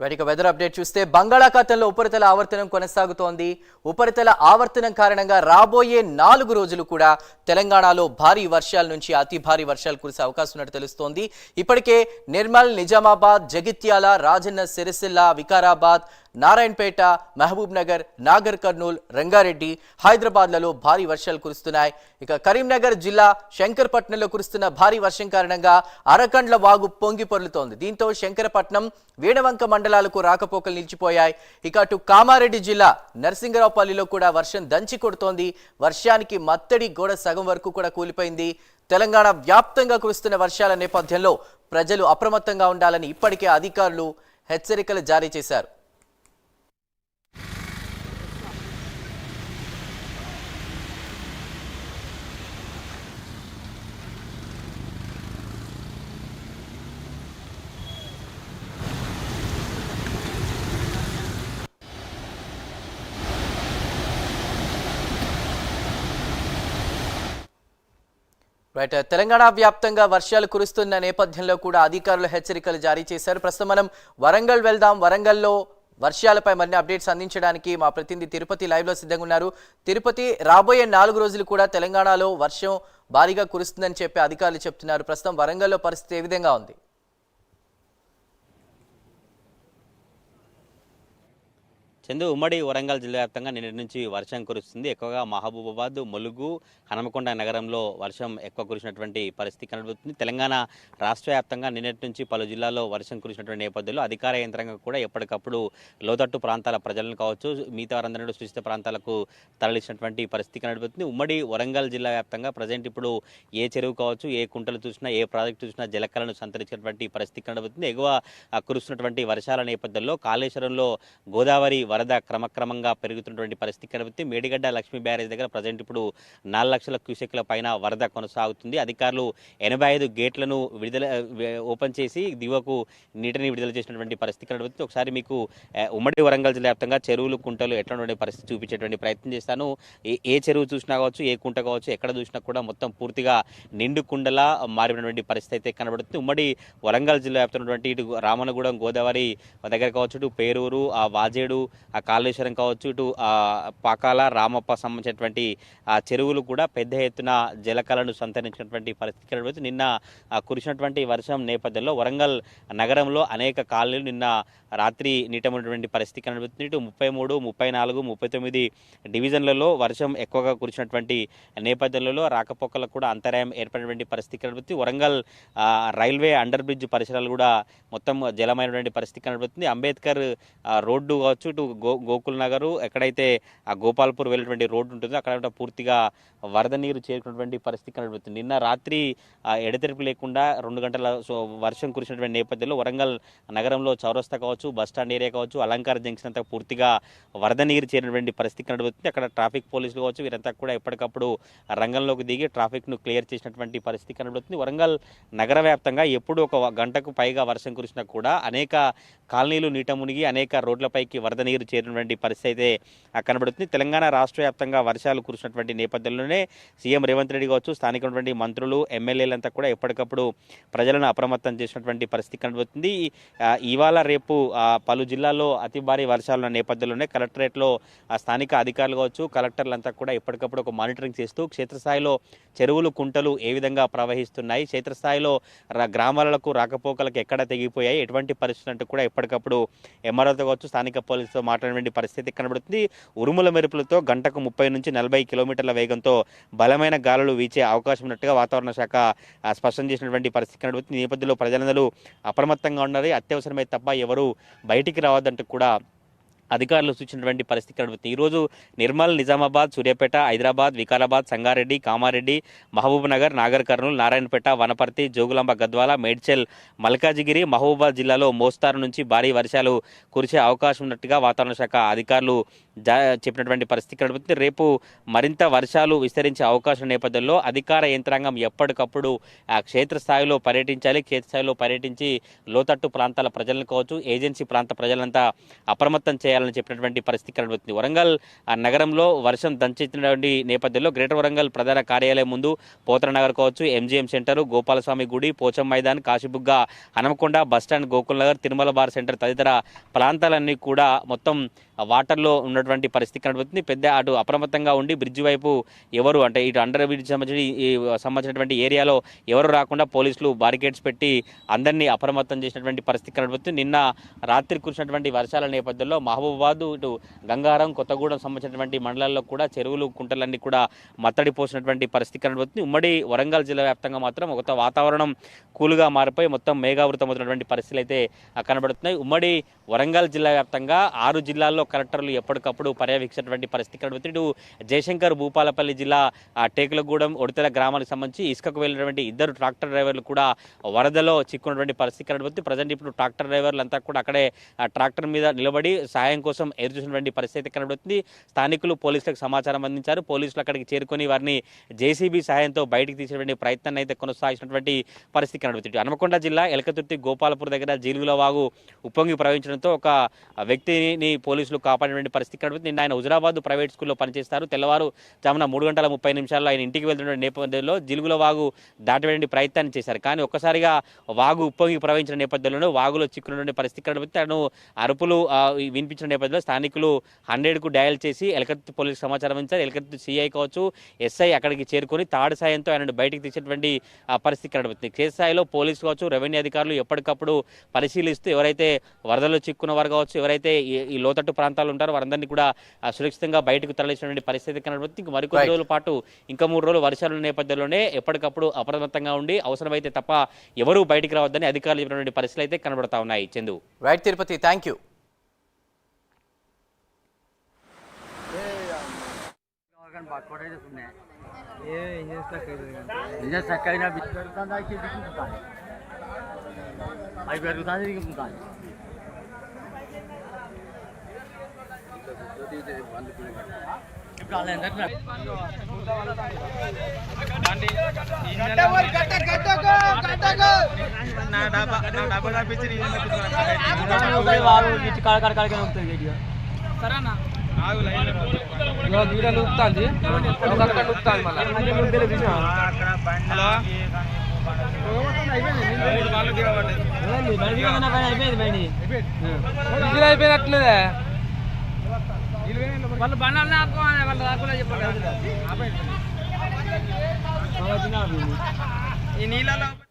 వాటికి weather update చూస్తే బంగాళాఖాతంలో ఉపరితల ఆవర్తనం కొనసాగుతోంది. ఉపరితల ఆవర్తనం కారణంగా రాబోయే నాలుగు రోజులు కూడా తెలంగాణలో భారీ వర్షాల నుంచి అతి భారీ వర్షాలు కురిసే అవకాశం ఉన్నట్టు తెలుస్తోంది. ఇప్పటికే నిర్మల్ నిజామాబాద్ జగిత్యాల రాజన్న సిరిసిల్ల వికారాబాద్ నారాయణపేట మహబూబ్ నగర్ నాగర్ కర్నూల్ రంగారెడ్డి హైదరాబాద్లలో భారీ వర్షాలు కురుస్తున్నాయి. ఇక కరీంనగర్ జిల్లా శంకర్పట్నంలో కురుస్తున్న భారీ వర్షం కారణంగా అరకండ్ల వాగు పొంగి పొర్లుతోంది. దీంతో శంకరపట్నం వేణవంక మండలాలకు రాకపోకలు నిలిచిపోయాయి. ఇక అటు కామారెడ్డి జిల్లా నరసింగరావుపల్లిలో కూడా వర్షం దంచి కొడుతోంది. వర్షానికి మత్తడి గోడ సగం వరకు కూడా కూలిపోయింది. తెలంగాణ వ్యాప్తంగా కురుస్తున్న వర్షాల నేపథ్యంలో ప్రజలు అప్రమత్తంగా ఉండాలని ఇప్పటికే అధికారులు హెచ్చరికలు జారీ చేశారు. రైట్ uh, తెలంగాణ వ్యాప్తంగా వర్షాలు కురుస్తున్న నేపథ్యంలో కూడా అధికారులు హెచ్చరికలు జారీ చేశారు. ప్రస్తుతం మనం వరంగల్ వెళ్దాం. వరంగల్లో వర్షాలపై మరిన్ని అప్డేట్స్ అందించడానికి మా ప్రతినిధి తిరుపతి లైవ్లో సిద్ధంగా ఉన్నారు. తిరుపతి రాబోయే నాలుగు రోజులు కూడా తెలంగాణలో వర్షం భారీగా కురుస్తుందని చెప్పి అధికారులు చెప్తున్నారు. ప్రస్తుతం వరంగల్లో పరిస్థితి ఏ విధంగా ఉంది? చందు ఉమ్మడి వరంగల్ జిల్లా వ్యాప్తంగా నిన్నటి నుంచి వర్షం కురుస్తుంది. ఎక్కువగా మహబూబాబాద్ ములుగు హనమకొండ నగరంలో వర్షం ఎక్కువ కురిసినటువంటి పరిస్థితి కనబడుతుంది. తెలంగాణ రాష్ట్ర వ్యాప్తంగా నిన్నటి నుంచి పలు జిల్లాల్లో వర్షం కురిసినటువంటి నేపథ్యంలో అధికార యంత్రాంగం కూడా ఎప్పటికప్పుడు లోతట్టు ప్రాంతాల ప్రజలను కావచ్చు మిగతా వారందరూ సుచిత ప్రాంతాలకు తరలించినటువంటి పరిస్థితి కనబడుతుంది. ఉమ్మడి వరంగల్ జిల్లా వ్యాప్తంగా ప్రజెంట్ ఇప్పుడు ఏ చెరువు కావచ్చు ఏ కుంటలు చూసినా ఏ ప్రాజెక్టు చూసినా జలకలను సంతరించినటువంటి పరిస్థితి కనబడుతుంది. ఎగువ కురుస్తున్నటువంటి వర్షాల నేపథ్యంలో కాళేశ్వరంలో గోదావరి వరద క్రమక్రమంగా పెరుగుతున్నటువంటి పరిస్థితి కనబడుతుంది మేడిగడ్డ లక్ష్మీ బ్యారేజ్ దగ్గర ప్రజెంట్ ఇప్పుడు నాలుగు లక్షల క్యూసెక్ల పైన వరద కొనసాగుతుంది. అధికారులు ఎనభై ఐదు గేట్లను విడుదల ఓపెన్ చేసి దిగువకు నీటిని విడుదల చేసినటువంటి పరిస్థితి కనిపిస్తుంది. ఒకసారి మీకు ఉమ్మడి వరంగల్ జిల్లా వ్యాప్తంగా చెరువులు కుంటలు ఎట్లాంటి పరిస్థితి చూపించేటువంటి ప్రయత్నం చేస్తాను. ఏ ఏ చెరువు చూసినా కావచ్చు ఏ కుంట కావచ్చు ఎక్కడ చూసినా కూడా మొత్తం పూర్తిగా నిండు కుండలా మారినటువంటి పరిస్థితి అయితే కనబడుతుంది. ఉమ్మడి వరంగల్ జిల్లా వ్యాప్తంగా ఇటు రామనగూడెం గోదావరి దగ్గర కావచ్చు ఇటు పేరూరు ఆ వాజేడు కాళేశ్వరం కావచ్చు ఇటు పాకాల రామప్ప సంబంధించినటువంటి ఆ చెరువులు కూడా పెద్ద ఎత్తున జలకలను సంతరించినటువంటి పరిస్థితి కనబడుతుంది. నిన్న కురిసినటువంటి వర్షం నేపథ్యంలో వరంగల్ నగరంలో అనేక కాలనీలు నిన్న రాత్రి నీటమైనటువంటి పరిస్థితి కనబడుతుంది. ఇటు ముప్పై మూడు ముప్పై నాలుగు ముప్పై తొమ్మిది డివిజన్లలో వర్షం ఎక్కువగా కురిసినటువంటి నేపథ్యంలో రాకపోకలకు కూడా అంతరాయం ఏర్పడినటువంటి పరిస్థితి కనబడుతుంది. వరంగల్ రైల్వే అండర్ బ్రిడ్జ్ పరిసరాలు కూడా మొత్తం జలమైనటువంటి పరిస్థితి కనబడుతుంది. అంబేద్కర్ రోడ్డు కావచ్చు ఇటు గో గోకుల్ నగరు ఎక్కడైతే ఆ గోపాల్పూర్ వెళ్ళేటువంటి రోడ్డు ఉంటుందో అక్కడ పూర్తిగా వరద నీరు చేరుకున్నటువంటి పరిస్థితి కనబడుతుంది. నిన్న రాత్రి ఆ, ఎడతెరిపి లేకుండా రెండు గంటల సో వర్షం కురిసినటువంటి నేపథ్యంలో వరంగల్ నగరంలో చౌరస్తా కావచ్చు బస్ స్టాండ్ ఏరియా కావచ్చు అలంకార జంక్షన్ అంతా పూర్తిగా వరద నీరు చేరినటువంటి పరిస్థితి కనబడుతుంది. అక్కడ ట్రాఫిక్ పోలీసులు కావచ్చు వీరంతా కూడా ఎప్పటికప్పుడు రంగంలోకి దిగి ట్రాఫిక్ను క్లియర్ చేసినటువంటి పరిస్థితి కనబడుతుంది. వరంగల్ నగర వ్యాప్తంగా ఎప్పుడు ఒక గంటకు పైగా వర్షం కురిసినా కూడా అనేక కాలనీలు నీట మునిగి అనేక రోడ్లపైకి వరద నీరు చేరినటువంటి పరిస్థితి అయితే ఆ, కనబడుతుంది. తెలంగాణ రాష్ట్ర వ్యాప్తంగా వర్షాలు కురిసినటువంటి నేపథ్యంలోనే సీఎం రేవంత్ రెడ్డి కావచ్చు స్థానికమైనటువంటి మంత్రులు ఎమ్మెల్యేలంతా కూడా ఎప్పటికప్పుడు ప్రజలను అప్రమత్తం చేసినటువంటి పరిస్థితి కనబడుతుంది. ఇవాళ రేపు పలు జిల్లాల్లో అతి భారీ వర్షాలు ఉన్న నేపథ్యంలోనే కలెక్టరేట్లో స్థానిక అధికారులు కావచ్చు కలెక్టర్లంతా కూడా ఎప్పటికప్పుడు ఒక మానిటరింగ్ చేస్తూ క్షేత్రస్థాయిలో చెరువులు కుంటలు ఏ విధంగా ప్రవహిస్తున్నాయి క్షేత్రస్థాయిలో గ్రామాలకు రాకపోకలకు ఎక్కడ తెగిపోయాయి ఎటువంటి పరిస్థితులు కూడా ఎప్పటికప్పుడు ఎంఆర్ఓతో కావచ్చు స్థానిక పోలీసుతో మాట్లాడినటువంటి పరిస్థితి కనబడుతుంది. ఉరుముల మెరుపులతో గంటకు ముప్పై నుంచి నలభై కిలోమీటర్ల వేగంతో బలమైన గాలులు వీచే అవకాశం ఉన్నట్టుగా వాతావరణ శాఖ స్పష్టం చేసినటువంటి పరిస్థితి కనబడుతుంది. ఈ నేపథ్యంలో ప్రజలందరూ అప్రమత్తంగా ఉండాలి. అత్యవసరమైతే తప్ప ఎవరు బయటికి రావద్దంటూ కూడా అధికారులు సూచించినటువంటి పరిస్థితి కనబడుతుంది. ఈరోజు నిర్మల్ నిజామాబాద్ సూర్యాపేట హైదరాబాద్ వికారాబాద్ సంగారెడ్డి కామారెడ్డి మహబూబ్ నగర్ నాగర్ కర్నూలు నారాయణపేట వనపర్తి జోగులాంబ గద్వాల మేడ్చల్ మల్కాజిగిరి మహబూబాబాద్ జిల్లాలో మోస్తారు నుంచి భారీ వర్షాలు కురిసే అవకాశం ఉన్నట్టుగా వాతావరణ శాఖ అధికారులు జా చెప్పినటువంటి పరిస్థితి కనబడుతుంది. రేపు మరింత వర్షాలు విస్తరించే అవకాశం నేపథ్యంలో అధికార యంత్రాంగం ఎప్పటికప్పుడు ఆ క్షేత్రస్థాయిలో పర్యటించాలి. క్షేత్రస్థాయిలో పర్యటించి లోతట్టు ప్రాంతాల ప్రజలను కావచ్చు ఏజెన్సీ ప్రాంత ప్రజలంతా అప్రమత్తం చేయాలి చేయాలని చెప్పినటువంటి పరిస్థితి కనబడుతుంది. వరంగల్ ఆ నగరంలో వర్షం దంచెత్తినటువంటి నేపథ్యంలో గ్రేటర్ వరంగల్ ప్రధాన కార్యాలయం ముందు పోతర నగర్ కావచ్చు ఎంజీఎం సెంటర్ గోపాలస్వామి గుడి Pocham Maidan Kashibugga Hanamkonda bus stand Gokul Nagar Tirumala bar centre తదితర ప్రాంతాలన్నీ కూడా మొత్తం వాటర్లో ఉన్నటువంటి పరిస్థితి కనబడుతుంది. పెద్ద అటు అప్రమత్తంగా ఉండి బ్రిడ్జ్ వైపు ఎవరు అంటే ఇటు అండర్ బ్రిడ్జ్ సంబంధించిన సంబంధించినటువంటి ఏరియాలో ఎవరు రాకుండా పోలీసులు బారికేడ్స్ పెట్టి అందరినీ అప్రమత్తం చేసినటువంటి పరిస్థితి కనబడుతుంది. నిన్న రాత్రి కురిసినటువంటి వర్షాల నేపథ్యంలో మహబూబాబాద్ ఇటు గంగారం కొత్తగూడెం సంబంధించినటువంటి మండలాల్లో కూడా చెరువులు కుంటలన్నీ కూడా మత్తడి పోసినటువంటి పరిస్థితి కనబడుతుంది. ఉమ్మడి వరంగల్ జిల్లా వ్యాప్తంగా మాత్రం ఒక వాతావరణం కూల్గా మారిపోయి మొత్తం మేఘావృతమవుతున్నటువంటి పరిస్థితులు అయితే కనబడుతున్నాయి. ఉమ్మడి వరంగల్ జిల్లా వ్యాప్తంగా ఆరు జిల్లాల్లో కలెక్టర్లు ఎప్పటికప్పుడు పర్యవేక్షించినటువంటి పరిస్థితి కనబడుతుంది ఇటు జయశంకర్ భూపాలపల్లి జిల్లా టేకులగూడెం ఒడితెల గ్రామానికి సంబంధించి ఇసుకకు వెళ్ళినటువంటి ఇద్దరు ట్రాక్టర్ డ్రైవర్లు కూడా వరదలో చిక్కున్నటువంటి పరిస్థితి కనబడుతుంది ప్రజెంట్ ఇప్పుడు ట్రాక్టర్ డ్రైవర్లు అంతా కూడా అక్కడే ట్రాక్టర్ మీద నిలబడి సాయం కోసం ఎదురు చూసినటువంటి పరిస్థితి కనబడుతుంది స్థానికులు పోలీసులకు సమాచారం అందించారు. పోలీసులు అక్కడికి చేరుకొని వారిని జేసీబీ సహాయంతో బయటికి తీసేటువంటి ప్రయత్నాన్ని అయితే కొనసాగించినటువంటి పరిస్థితి కనబడుతుంది హనుమకొండ జిల్లా ఎలకతుర్తి గోపాలపూర్ దగ్గర జీలుగుల వాగు ఉప్పొంగి ప్రవహించడంతో ఒక వ్యక్తిని పోలీసులు కాపాడినటువంటి పరిస్థితి కనిపిస్తుంది నిన్న ఆయన హుజరాబాద్ ప్రైవేట్ స్కూల్లో పనిచేస్తారు. తెల్లవారు జామున మూడు గంటల ముప్పై నిమిషాల్లో ఆయన ఇంటికి వెళ్తున్న నేపథ్యంలో జిలుగుల వాగు దాటవేయడానికి ప్రయత్నాన్ని చేశారు. కానీ ఒక్కసారిగా వాగు ఉప్పొంగి ప్రవహించిన నేపథ్యంలోనే వాగులో చిక్కున్నటువంటి పరిస్థితి కనిపిస్తే తను అరుపులు వినిపించిన నేపథ్యంలో స్థానికులు హండ్రెడ్కు డయల్ చేసి ఎలకత్తి పోలీసు సమాచారం ఇచ్చారు ఎలకత్తి సిఐ కావచ్చు ఎస్ఐ అక్కడికి చేరుకొని తాడు సాయంతో ఆయన బయటికి తీసేటువంటి పరిస్థితి కనబడుతుంది కేసు స్థాయిలో పోలీసు కావచ్చు రెవెన్యూ అధికారులు ఎప్పటికప్పుడు పరిశీలిస్తూ ఎవరైతే వరదలు చిక్కున్న వారు కావచ్చు ఎవరైతే ఈ లోతట్టు ప్రాంతాలు ఉంటారో వారందరినీ కూడా సురక్షితంగా బయటకు తరలించినటువంటి పరిస్థితి కనబడుతుంది ఇంక మరికొన్ని. రోజుల పాటు ఇంకా మూడు రోజులు వర్షాల నేపథ్యంలోనే ఎప్పటికప్పుడు అప్రమత్తంగా ఉండి అవసరమైతే తప్ప ఎవరూ బయటికి రావద్దని అధికారులు చెప్పినటువంటి పరిస్థితులు అయితే కనబడతా ఉన్నాయి Chandu right Tirupati thank you చక్కగా పెరుగుతుందా పెరుగుతుంది వాళ్ళు ఇచ్చి కాడ కాడ కాడకే ఉంటుంది గట్టిగా అక్కడ నూపుతాంది మళ్ళీ అయిపోయింది అయిపోయినట్లేదే వాళ్ళు బండాలు ఆపుకోవాలి వాళ్ళు రాకుండా చెప్పాలి ఈ నీళ్ళలో